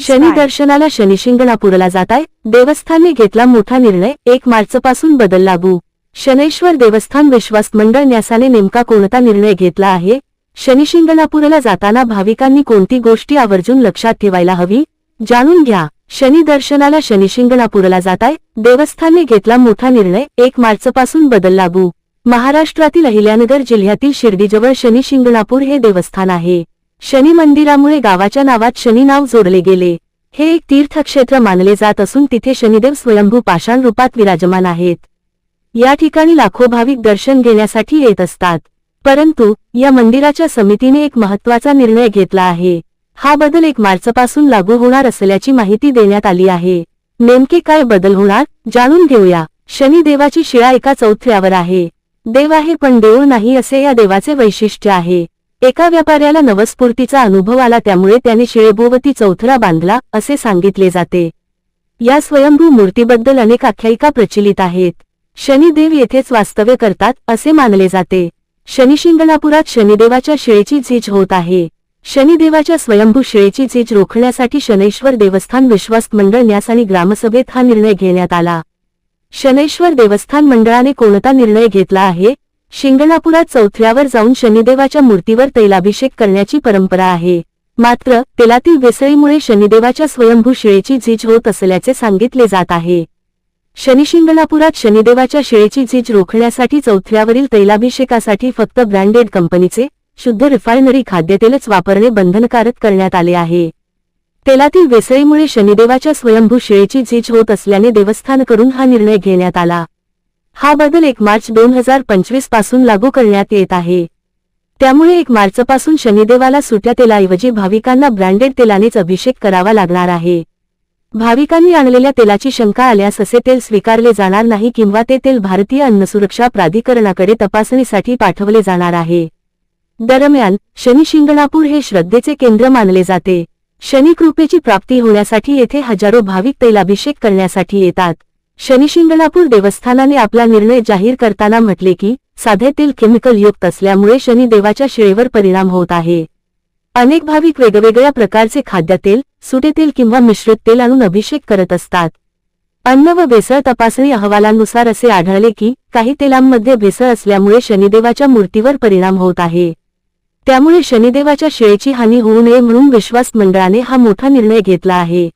शनी दर्शनाला शनिशिंगणापूरला जाताय. देवस्थानने घेतला मोठा निर्णय. एक मार्च पासून बदल लागू. शनैश्वर देवस्थान विश्वास मंडळ न्यासाने नेमका कोणता निर्णय घेतला आहे? शनिशिंगणापूरला जाताना भाविकांनी कोणती गोष्टी आवर्जून लक्षात ठेवायला हवी? जाणून घ्या. शनी दर्शनाला शनिशिंगणापूरला जाताय. देवस्थानने घेतला मोठा निर्णय. एक मार्च पासून बदल लागू. महाराष्ट्रातील अहिल्यानगर जिल्ह्यातील शिर्डीजवळ शनिशिंगणापूर हे देवस्थान आहे. शनी मंदिरामुळे गावाच्या नावात शनी नाव जोडले गेले. हे एक तीर्थक्षेत्र मानले जात असून तिथे शनिदेव स्वयंभू पाषाण रूपात विराजमान आहेत. या ठिकाणी लाखो भाविक दर्शन घेण्यासाठी येत असतात. परंतु या मंदिराच्या समितीने एक महत्त्वाचा निर्णय घेतला आहे. हा बदल एक मार्चपासून लागू होणार असल्याची माहिती देण्यात आली आहे. नेमके काय बदल होणार जाणून घेऊया. शनी देवाची शिळा एका चौथऱ्यावर आहे. देव आहे पण देऊळ नाही असे या देवाचे वैशिष्ट्य आहे. एका व्यापाऱ्याला नवस्फूर्तीचा अनुभव आला त्यामुळे त्याने शिळेभोवती चौथरा बांधला असे सांगितले जाते. या स्वयंभू मूर्तीबद्दल अनेक आख्यायिका प्रचलित आहेत. शनिदेव येथेच वास्तव्य करतात असे मानले जाते. शनिशिंगणापुरात शनिदेवाच्या शिळेची झीज होत आहे. शनिदेवाच्या स्वयंभू शिळेची झीज रोखण्यासाठी शनैश्वर देवस्थान विश्वास मंडळ न्यास आणि ग्रामसभेत हा निर्णय घेण्यात आला. शनैश्वर देवस्थान मंडळाने कोणता निर्णय घेतला आहे? शिंगणापुरात चौथऱ्यावर जाऊन शनिदेवाच्या मूर्तीवर तैलाभिषेक करण्याची परंपरा आहे. मात्र तेलातील वेसळीमुळे शनिदेवाच्या स्वयंभू शिळेची झीज होत असल्याचे सांगितले जात आहे. शनिशिंगणापुरात शनिदेवाच्या शिळेची झीज रोखण्यासाठी चौथऱ्यावरील तैलाभिषेकासाठी फक्त ब्रँडेड कंपनीचे शुद्ध रिफायनरी खाद्यतेलच वापरणे बंधनकारक करण्यात आले आहे. तेलातील वेसळीमुळे शनिदेवाच्या स्वयंभू शिळेची झीज होत असल्याने देवस्थानकडून हा निर्णय घेण्यात आला. हा बदल एक मार्च दोन हजार पंचवीसपासून लागू करण्यात येत आहे. त्यामुळे एक मार्चपासून शनिदेवाला सुट्या तेलाऐवजी भाविकांना ब्रँडेड तेलानेच अभिषेक करावा लागणार आहे. भाविकांनी आणलेल्या तेलाची शंका आल्यास असे तेल स्वीकारले जाणार नाही किंवा ते तेल भारतीय अन्नसुरक्षा प्राधिकरणाकडे तपासणीसाठी पाठवले जाणार आहे. दरम्यान शनी शिंगणापूर हे श्रद्धेचे केंद्र मानले जाते. शनी कृपेची प्राप्ती होण्यासाठी येथे हजारो भाविक तेलाभिषेक करण्यासाठी येतात. शनिशिंगणापूर देवस्थानाने आपला निर्णय जाहीर करताना म्हटले की साधेतील केमिकल युक्त असल्यामुळे शनिदेवाच्या शिळेवर परिणाम होत आहे. अनेक भाविक वेगवेगळ्या प्रकारचे खाद्यतेल सुटे तेल किंवा मिश्रित तेल आणून अभिषेक करत असतात. अन्न व भेसळ तपासणी अहवालांनुसार असे आढळले की काही तेलांमध्ये भेसळ असल्यामुळे शनिदेवाच्या मूर्तीवर परिणाम होत आहे. त्यामुळे शनिदेवाच्या शिळेची हानी होऊ नये म्हणून विश्वास मंडळाने हा मोठा निर्णय घेतला आहे.